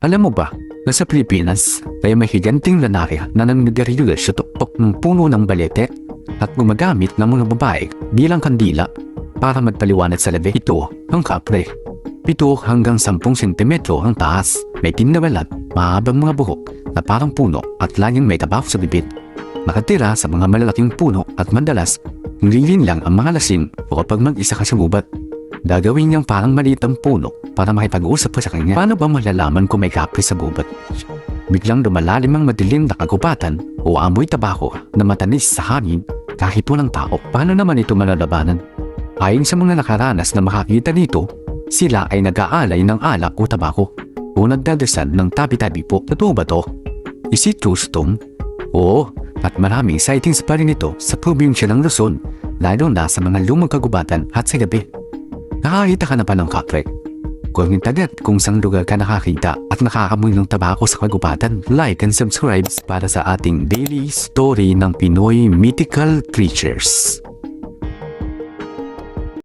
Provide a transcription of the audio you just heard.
Alam mo ba, na sa Pilipinas, ay may higanting lalaki na naninigarilyo sa tuktok ng puno ng balete at gumagamit ng mga babae bilang kandila para magpaliwanag sa labi. Ito ang kapre. Pito hanggang 10 sentimetro ang taas, may tinawalat, mahabang mga buhok na parang puno at laging may tabaw sa bibig. Nakatira sa mga malalaking puno at madalas, nililin lang ang mga lasing o kapag mag-isa ka sa gubat. Gagawin niyang parang maliit puno para makipag-usap pa sa kanya. Paano ba malalaman kung may kapre sa gubat? Biglang lumalalim ang madilim na kagubatan o amoy tabako na matanis sa hangin kahit walang tao. Paano naman ito malalabanan? Ayon sa mga nakaranas na makakita nito, sila ay nag-aalay ng alak o tabako o nagdadasal ng tabi-tabi po. Totoo ba to? Is it true, Stone? Oo, at maraming sightings pa rin ito sa probinsya ng Luzon, lalo na sa mga lumang kagubatan at sa gabi. Nakakita ka na ba ng kapre? Kung agad kung saan lugar ka nakakita at nakakamoy ng tabako sa kagubatan, like and subscribe para sa ating daily story ng Pinoy Mythical Creatures.